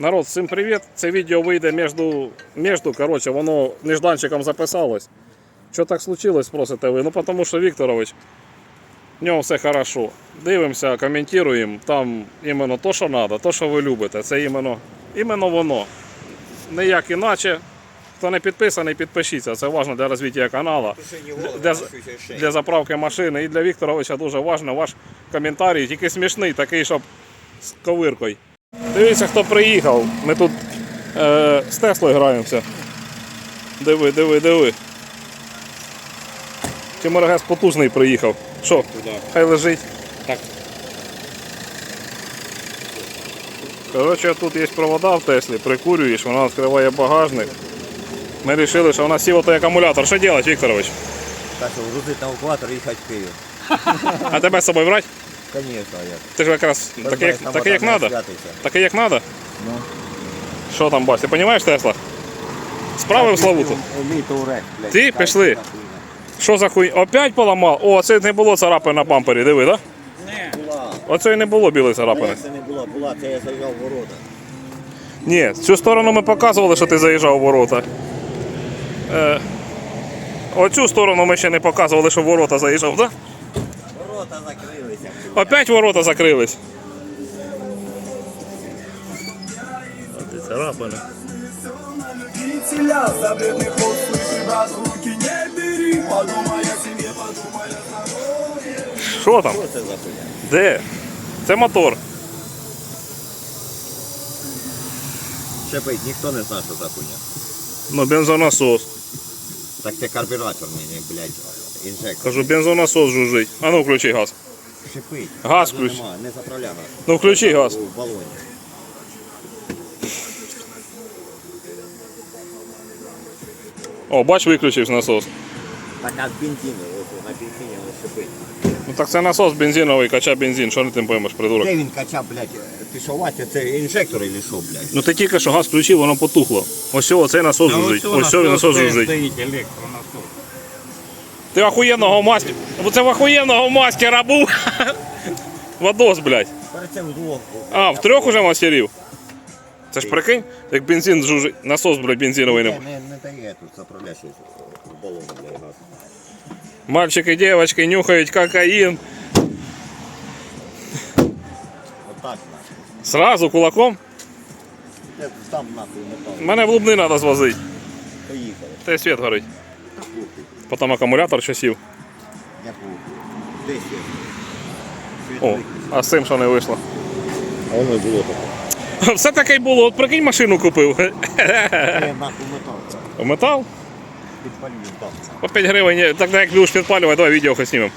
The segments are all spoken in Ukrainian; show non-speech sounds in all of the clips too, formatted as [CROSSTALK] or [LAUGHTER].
Народ, всім привіт. Це відео вийде між, між коротше, воно нежданчиком записалось. Що так случилось, спросите ви? Ну тому що Вікторович, в нього все хорошо. Дивимося, коментуємо. Там іменно то, що треба, то, що ви любите. Це іменно, іменно воно. Ніяк іначе. Хто не підписаний, підпишіться. Це важливо для розвитку каналу. Для, для заправки машини. І для Вікторовича дуже важливо ваш коментарій, тільки смішний, такий, щоб з ковиркою. Дивіться, хто приїхав. Ми тут е, з Теслою граємося. Диви, диви, диви. Тимиргес потужний приїхав. Що? Хай лежить. Так. Коротше, тут є провода в Теслі, прикурюєш, вона відкриває багажник. Ми вирішили, що вона сіла той акумулятор. Що робити, Вікторович? Так що грузить на евакуатор і їхати в Київ. А тебе з собою брати? Звісно, як. Ти ж якраз такий, як, такий, як треба. Такий, як треба. Ну. Що там, бась, ти розумієш Тесла? Справив Славуту? Ти? Пішли. Що за хуй? Опять поламав? О, це не було царапини на бампері, диви, так? Да? Не, Була. Оце і не було білої царапини. це не була, була, це я заїжджав в ворота. Ні, цю сторону ми показували, що ти заїжджав у ворота. Е, оцю сторону ми ще не показували, що в ворота заїжджав, так? Ворота закрилися. Опять ворота закрились. Не здоровье Що там? Це? Де? Це мотор. Шепить, ніхто не знає, що за хуйня. Ну, бензонасос. Так це карбюратор мені, блядь, інжектор. Кажу, бензонасос жужжить. А ну включи газ. Шипить. Газ включ. нема, Не заправляй газ. Ну включи газ. У балоні. О, бач, виключився насос. Так а бензин, ось на бензині воно шипить. Ну так це насос бензиновий, кача бензин, що не тим поймеш, придурок. Де він качав, блядь, ти що, Вася, це інжектор или що, блядь? Ну ти тільки що газ включив, воно потухло. Ось оцей насос жужить. Ось цей насос жужить. стоїть електронасос. Ти охуєнного мастера. Це в охуєнного мастера був. Вадос, блядь. Перед цим двох. А, в трьох уже мастерів. Це ж прикинь, як бензин жужить. Насос, блядь, бензиновий. Не, не- не, не дає тут заправляючий в балоні, блядь, газ. Мальчики, девочки нюхають кокаїн. Отак, нахуй. Сразу кулаком. Де там нахуй метал. Мене в Лубни треба звозити. Поїхали. Та й світ горить. Потім акумулятор ще сів. я був. Де світ? Світ О, а з цим що не вийшло. А воно й було таке. [LAUGHS] Все таке й було. От прикинь, машину купив. Це [LAUGHS] нахуй метал. Метал? Підпалюю там. По 5 гривень. Так як будеш підпалювати, давай відео хоч знімемо.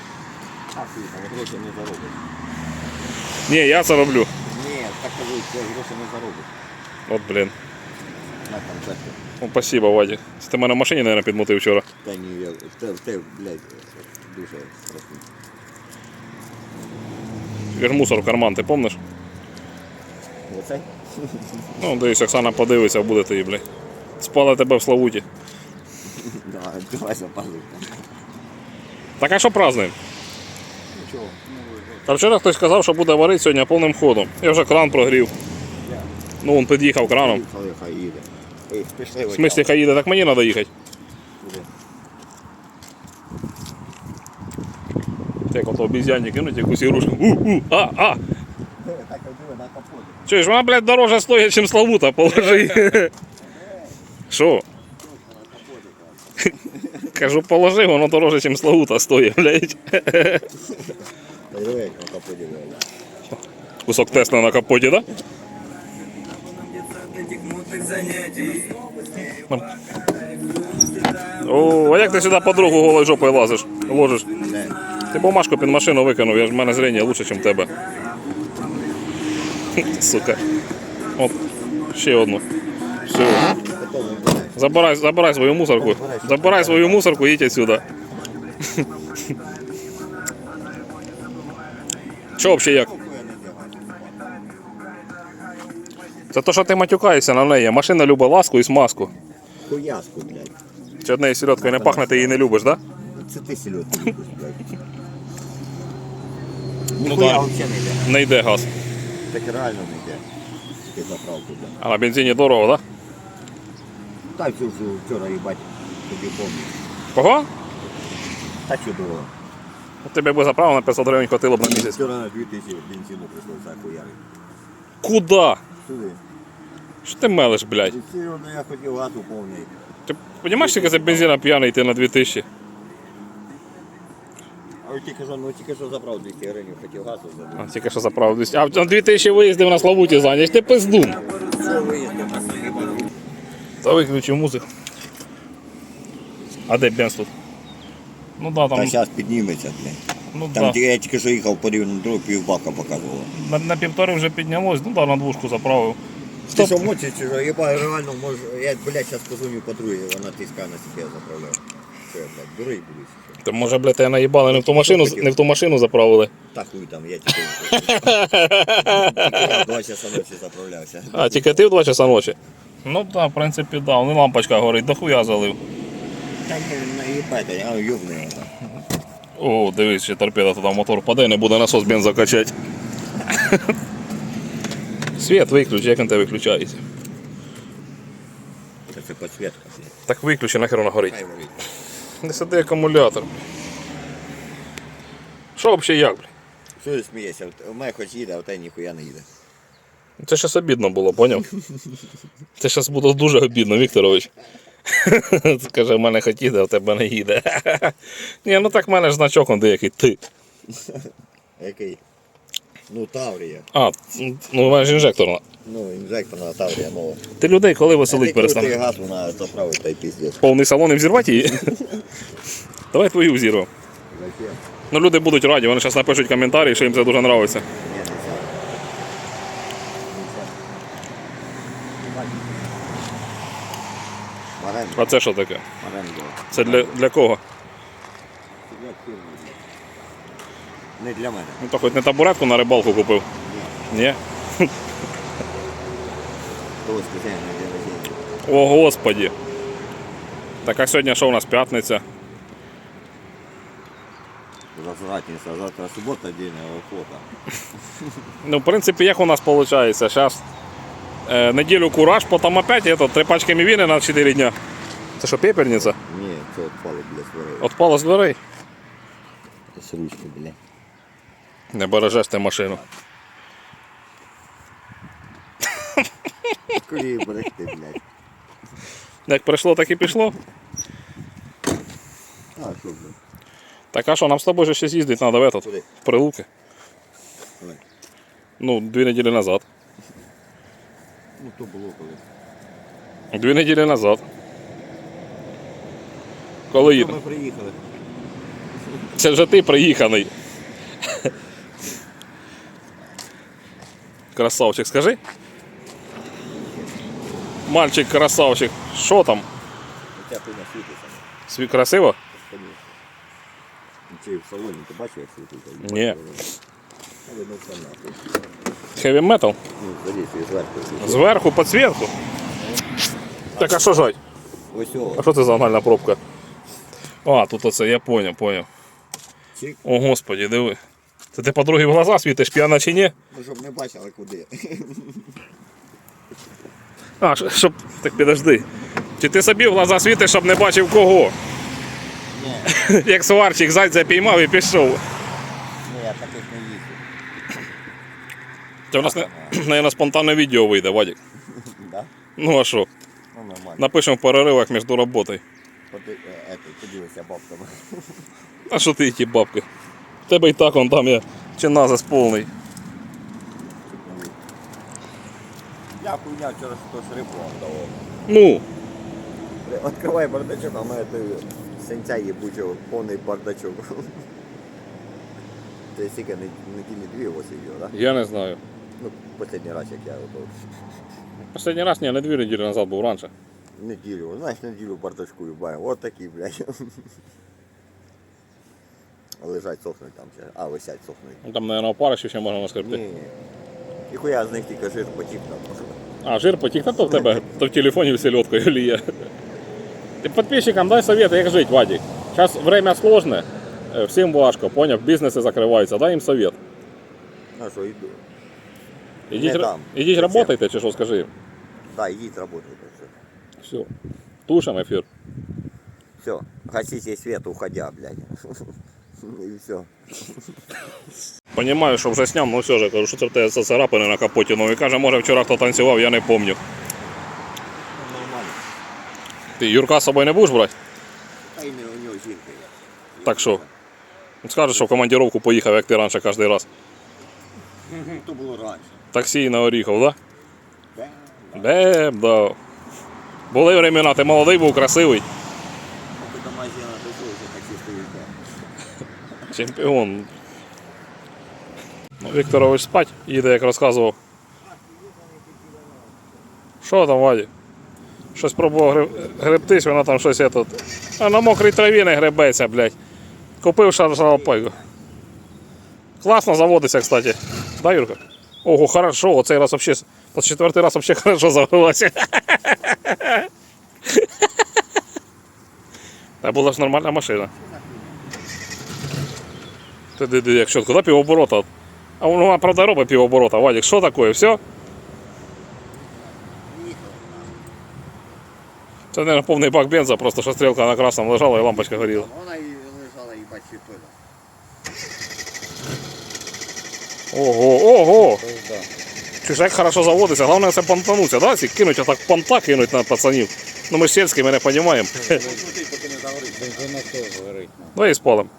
Нахуй, там гроші не заробиш. Ні, я це роблю. Ні, так кажуть, це гроші не заробиш. От, блін. На концерті. Ну, спасибо, Вадик. Це ти мене в машині, мабуть, підмотив вчора. Та ні, я, в те, те, блядь, дуже страшно. Я ж мусор в карман, ти помниш? Оцей? Ну, дивись, Оксана подивиться, буде ти, блядь. Спала тебе в Славуті. Да, давай запазуй. Так а що празднуємо? Нічого. Та вчора хтось сказав, що буде варити сьогодні повним ходом. Я вже кран прогрів. Ну, він під'їхав краном. Хай їде. Ой, Пішли, В смислі, хай їде, так мені треба їхати. Як ото обіз'яні кинуть якусь ігрушку. У-у, а, а. Так, диви, на капоті. Чуєш, вона, блядь, дороже стоїть, ніж Славута, положи. [LAUGHS] Що? [LAUGHS] Кажу, положи, воно дороже, ніж Славута стоїть, [LAUGHS] блядь. Та диви, як на капоті, блядь. Кусок Тесла на капоті, да? О, а як ти сюди подругу голою жопою лазиш? Ложиш? Ти бумажку під машину викинув, я ж в мене зрення лучше, ніж тебе. [LAUGHS] Сука. От, ще одну. Все. Забирай, забирай свою мусорку. Забирай свою мусорку, їдь отсюда. [LAUGHS] Що взагалі як? Це то, що ти матюкаєшся на неї. Машина любить ласку і смазку. Хуяску, блядь. Чи однією сільоткою не пахне, ти її не любиш, так? Це ти сільотку любиш, блядь. Ну Ніхуя да. взагалі не йде. Не йде газ. Так реально не йде. тільки заправку. блядь. А на бензині дорого, так? Да? Так, що ж вчора, їбать, тобі помню. Кого? Так що дорого. Тебе би заправили на 500 гривень хватило б на місяць. Вчора на 2000 бензину прийшлося хуярити. Куда? Сюди. Що ти мелиш, блядь? І серйозно, я хотів газу повний. Ти розумієш, скільки за бензина п'яний йти на 2000? А от тільки що, ну тільки що забрав 200 гривень, хотів газу забити. А, тільки що заправив 200. А на 2000 виїздив на Славуті зайняш, ти пиздун. Що виїздив, так їбану. Та виключив музику. А де Бенз тут? Ну да, Та там. зараз підніметься, блядь. Ну Там да. я тільки що їхав по рівну дорогу, півбака показувало. На, на півтори вже піднялось, ну да, на двушку заправив. Ти що мочиш, чи що? Єба, реально, може, я, блядь, зараз позвоню подругі, вона тискає на себе, я заправляю. Що я, блядь, дурий буду? Та може, блядь, я наїбали, не в ту машину, не в ту машину заправили. Та хуй там, я тільки я два часа ночі заправлявся. А, тільки ти в 2 часа ночі? Ну так, в принципі, да, вони лампочка горить, дохуя залив. Та ні, наїбайте, а юбний. О, дивись, ще торпеда туди мотор паде, не буде насос бенза качати. Світ виключи, як він тебе виключається? Це підсвітка. Так виключи, нахер вона горить. Не сиди акумулятор. Що взагалі як, блядь? Що ти смієшся? У мене хоч їде, а у тебе ніхуя не їде. Це щас обідно було, поняв? Це щас буде дуже обідно, Вікторович. [LAUGHS] Каже, в мене хоч а в тебе не їде. [LAUGHS] Ні, ну так в мене ж значок он деякий ти. [LAUGHS] Який? Ну, Таврія. А, ну у ж інжекторна. Ну, інжекторна Таврія нова. Ти людей коли веселить Ти газ, вона заправить та й піздець. Повний салон і взірвати її? Давай твою взірвемо. Ну люди будуть раді, вони зараз напишуть коментарі, що їм це дуже подобається. Ні, не сяде. Маренго. А це що таке? Це для, для кого? Не для мене. Ну то хоч не табуретку на рибалку купив. Ні? Не. О господі. Так а сьогодні що у нас п'ятниця? Развратница, а завтра суббота, день охота. Ну, в принципі, як у нас виходить? Зараз е, неділю кураж, потім опять это, три пачки мівіни на 4 дня. Це що, пепельниця? Ні, це отпало, бля, сварили. Отпала з дверей. З ручки, бля. Не бережеш ти машину. Курі берегти, блядь. Як прийшло, так і пішло. А, що, блядь? Так а що, нам з тобою же ще з'їздити треба в этот, Куди? в Прилуки. Давай. Ну, дві неділі назад. Ну, то було коли. Дві неділі назад. Коли То їдемо? ми приїхали. Це вже ти приїханий. Красавчик, скажи. Мальчик красавчик. Що там? Ця хуйня світиться. Сві красиво? Конечно. Чи в салоні ти бачив, як світиться? Ні. Але ну це нахуй. Хеві метал. Ну, залізь, і зверху. світить. Зверху підсвітку. Так а що жать? Ось о, А що це за анальна пробка? А, тут оце, я поняв, поняв. О, господі, диви. Це ти подруги в глаза світиш, п'яна чи ні? Ну, щоб не бачили куди. А, щоб. Так підожди. Чи ти собі в глаза світиш, щоб не бачив кого? Ні, [LAUGHS] Як сварчик зайця піймав і пішов. ні, я таких не їздив. Це у нас, наверное, спонтанне відео вийде, Вадик. Да? Ну а що? Ну, нормально. Напишемо в переривах між роботою. Поди- е, ето, бабками. А що ти ті бабки? В тебе і так он там є чиназис повний. Я хуйня вчора хтось рибу вам давав. Ну, Відкривай бардачок, а в мене той синця їбучого, повний бардачок. Це стільки неділі дві ось його, так? я не знаю. Ну, останній раз, як я ото Останній раз ні, не дві неділі назад був раніше. Неділю, знаєш, неділю бардачку юбаю. От такі, блядь. Лежать, сохнуть там. А, висять, сохнуть. Ну, Там, наверное, опарищів ще можна наскребти. Ні. І хуя з них тільки жир потік там. А, жир потік, та то в тебе, то в телефоні селедкою ліє. Ти підписчикам дай совет, як жити, Вадик. Зараз время сложне, е, всім важко, поняв, бізнеси закриваються, дай їм совет. А що, йду. Ідіть, Не дам. ідіть Зачем? работайте, чи що скажи їм. Да, идите работайте. Все. Все. Тушим ефір. все. Гасите свет, уходя, блядь. [LAUGHS] И все. Понімаю, що вже сняв, ну все ж, кажу, що це в тебе царапини на капоті. Ну і каже, може вчора хто танцював, я не пам'ятаю. Ну, нормально. Ти Юрка з собою не будеш брати? Та й не у нього жінка є. Так що? Скажеш, що в командировку поїхав, як ти раніше кожен раз. [LAUGHS] То було раніше. Таксі на Оріхов, да? Да. Бем, да. Були времена, ти молодий був, красивий. Чемпіон. Ну, Вікторович спать, їде, як розказував. Що там, Ваді? Щось пробував гребтись, вона там щось тут. А на мокрій траві не гребеться, блядь. Купив шаршалапайку. Класно заводиться, кстати. Да, Юрка? Ого, хорошо, оцей раз вообще. По четвертий раз вообще [LAUGHS] хорошо завелася. Та була ж нормальна машина. Ти диди, як чітко, да, півоборота. А вона, правда, робить півоборота. Вадик, що таке? Все? Це, мабуть, повний бак бенза, просто що стрілка на красному лежала і лампочка горіла. Вона і лежала, і бачить той. Ого, ого! Чуєш, як хорошо заводиться, головне це понтануться, да? Ці кинуть, а так понта кинуть на пацанів. Ну ми ж сільські, ми не розуміємо. [LAUGHS] Давай і спалим.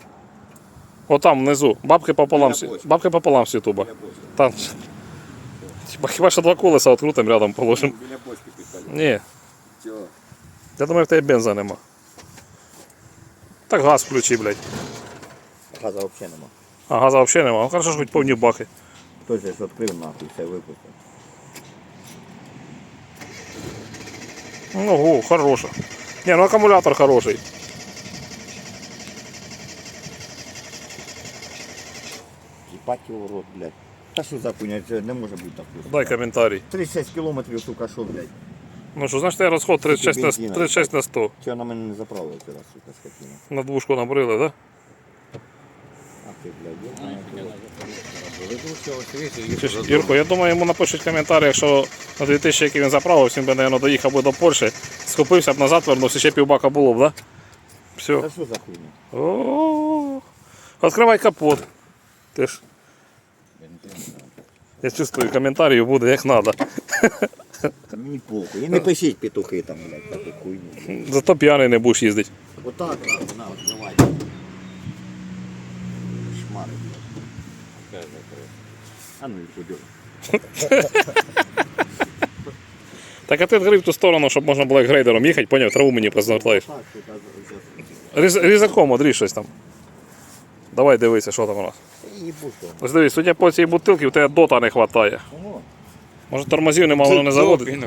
Отам внизу. Бабки пополам, Біля бабки пополам з Ютуба. Там. Хіба, хіба що два колеса відкрутим рядом положимо. Біля бочки. Ні, Чого? я думаю, в тебе бенза нема. Так газ включи, блядь. Газа взагалі нема. А газа взагалі нема. Ну хорошо, що хоч повні баки. Хтось же відкрив нахуй, все випустив. Ну, хороша. Ні, ну акумулятор хороший. Їбать його в рот, блядь. Та що за хуйня, це не може бути так. просто. Дай коментарій. 36 кілометрів, сука, що, блядь. Ну що, значить, розход 36 на, 36 на 100. Чого на мене не заправила вчора, сука, скотина. На двушку набрили, да? А ти, блядь, я Ж, я думаю, йому напишуть коментарі, якщо на 2000, який він заправився, він би, мабуть, доїхав би до Польщі, схопився б назад, вернувся, ще півбака було б, да? Все. Та що за хуйня? О, Відкривай капот. Ти ж. Я чувствую, коментарів буде як треба. Мені похуй. І не пишіть петухи там, блядь, таку хуйню. Зато п'яний не будеш їздити. Отак, на, давай. Шмари, блядь. А ну і подьор. Так а ти відкрив ту сторону, щоб можна було як грейдером їхати, поняв, траву мені зараз. Різ, різаком одріж щось там. Давай дивися, що там у нас. Ось дивись, судя по цій бутилці, в тебе дота не вистачає. Може тормозів нема, воно не заводить.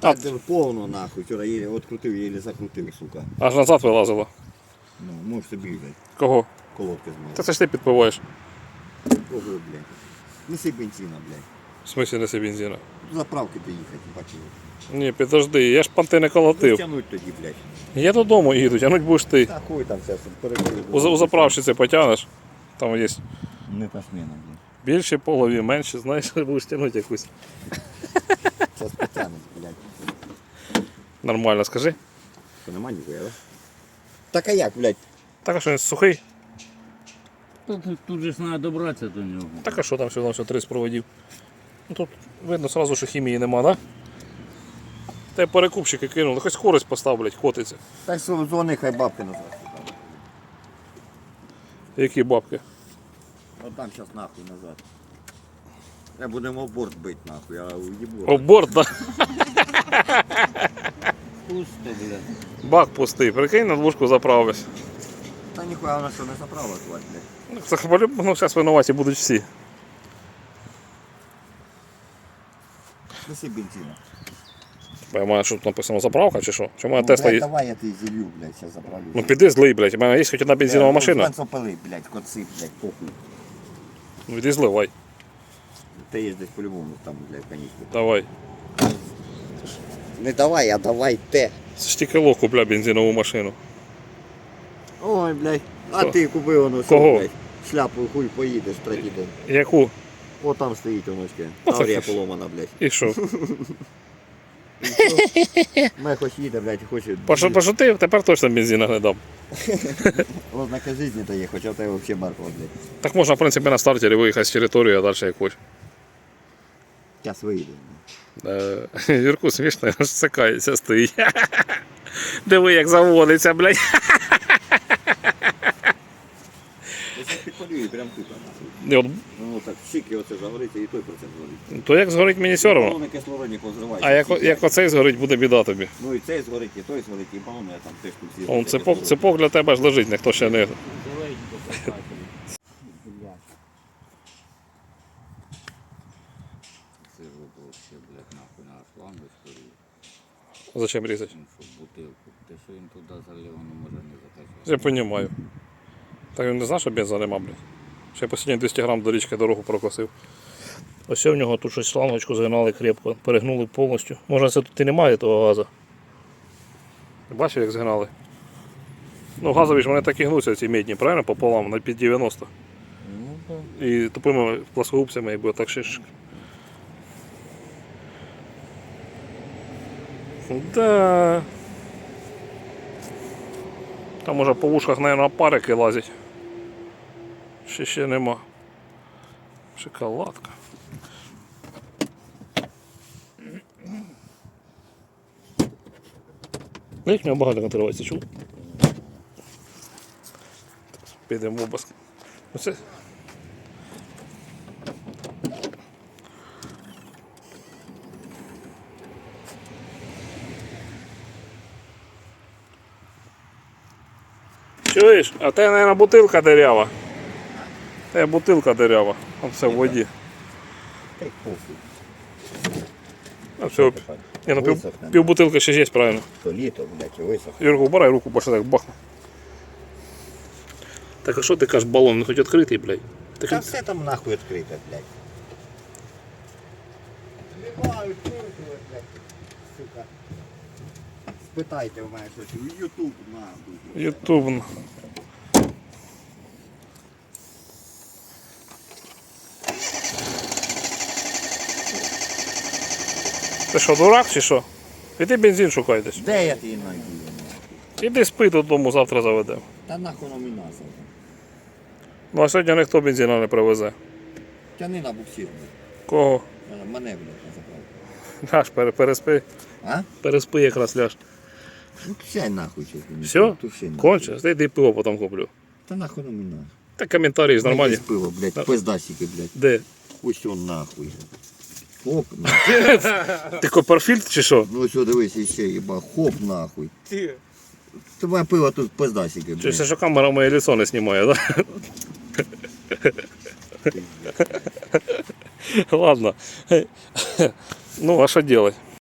Так, повно нахуй. Вчора єлі открутив, єлі закрутив, сука. Аж назад вилазило. Ну, можеш собі, блядь, Кого? колодки. Та це ж ти підпиваєш. Ого, блядь. Неси бензина, блядь. В смислі неси бензина. До заправки доїхати, бачив. Ні, підожди, я ж панти не колотив. Тянуть тоді, блядь. Я додому їду, тянуть будеш ти. Та хуй там зараз перекрив. У, за- у заправщиці потягнеш. Там є Не та сміна, блядь. більші полові, менші, знаєш, [LAUGHS] будеш тягнути якусь. Зараз потягнуть, блядь. Нормально, скажи. Що нема ніхуя, да? Так а як, блядь? Так а що він сухий? Тут, тут же ж треба добратися до нього. Так а що там всього все 30 проводів? Ну тут видно сразу, що хімії нема, да? Те перекупщики кинули, хоч скорость постав, блядь, котиться. Так що дзвони, хай бабки назад. Які бабки. От там зараз нахуй назад. Я будемо в борт бити нахуй, а уїбу. О, борт, да? Пусто, блядь. Бак пустий, прикинь, на двушку заправився. Та ніхуя вона що не заправила, тварь, блядь. Ну, Це хвалю, ну зараз винуваті будуть всі. Неси бензина. Бо я маю, що тут написано заправка чи що? Чи моя Ну, Тесла блядь, є? давай я тебе зілью, блядь, зараз заправлю. Ну піди злий, блядь, у мене є хоч одна бензинова машина. Пили, блядь, коци, блядь, похуй. Ну іди зливай, Ти є десь по-любому там, блядь, каністку. давай. Не давай, а давай те. Це ж тільки лох купля бензинову машину. Ой, блядь. А Хто? ти купив воно, що, Кого? блядь. Шляпу хуй поїдеш третій день. Яку? О, там стоїть оночки. Таврія поломана, блядь. І що? [LAUGHS] [LAUGHS] Мехо їде, блядь, і хоче. Пошу- Пошутив, тепер точно бензина [LAUGHS] не дам. Ознака жизни то є, хоча тебе взагалі Маркова, блядь. Так можна, в принципі, на стартері виїхати з території, а далі як хочеш. Час виїде. Е, Юрку смішно, аж цикається стоїть. Диви, як заводиться, блядь. Підпалює прям тут. І от, Ну так, щики оце загориться і той процент згорить. То як згорить мені все одно. Балони кислородні позривають. А як, як оцей згорить, буде біда тобі. Ну і цей згорить, і той згорить, і балони там теж тут всі. Он цепок, цепок для тебе ж лежить, ніхто ще не. Це ж вообще, блядь, нахуй на шлангу стою, Зачем різати? ну, бутилку. Те, що він туди залив, воно може не закачати. Я розумію. Так він не знав, що бенза нема, блядь. Ще останні 200 грам до річки дорогу прокосив. Ось в нього тут щось шлангочку загнали крепко, перегнули повністю. Може це тут і немає того газу. Бачив, як згнали? Ну, газові ж вони так і гнуться, ці медні, правильно? Пополам на під 90. Ну, І тупими плоскогубцями, і буде так шиш. Да. Там уже по вушках, наверное, парики лазять. Ще ще нема. Шоколадка. Ну, їх нього багато контролюється, чув? Підемо в обыск. Оце. Чуєш? А те, мабуть, бутилка дирява. Те бутилка дирява. Там все в воді. Та й. А все. Ні, ну пів, Висохне. пів бутилки ще є, правильно. То літо, блядь, і висох. Юрку, убирай руку, бо що так бахне. Так а що ти кажеш, балон не хоч відкритий, блядь? Так, Та все там нахуй відкрите, блядь. Немає відкритого, блядь. Сука. Спитайте в мене щось. Ютуб нахуй. Ютуб. Ти що, дурак чи що? Іди бензин шукай десь. Де я її надію? Іди спи додому, завтра заведемо. Та нахуй нам і нас. Ну а сьогодні ніхто бензина не привезе. Тяни на буксир. Кого? Мене- блядь, на заправку. Ляж, пере- переспи. А? Переспи якраз ляж. Ну, сядь нахуй, чесно. Все? Ти йди пиво потім куплю. Та нахуй нам і нас. Та коментарі ж нормальні. Пиво, блядь, пиздасики, блядь. Де? Ось он нахуй. Хоп, нахуй. [LAUGHS] Ти Копперфільд чи що? Ну що, дивись, іще, їба, хоп, нахуй. Тебе пиво тут пиздасики, Чи це все, що камера моє лицо не знімає, да? Ладно. Ну, а що делать?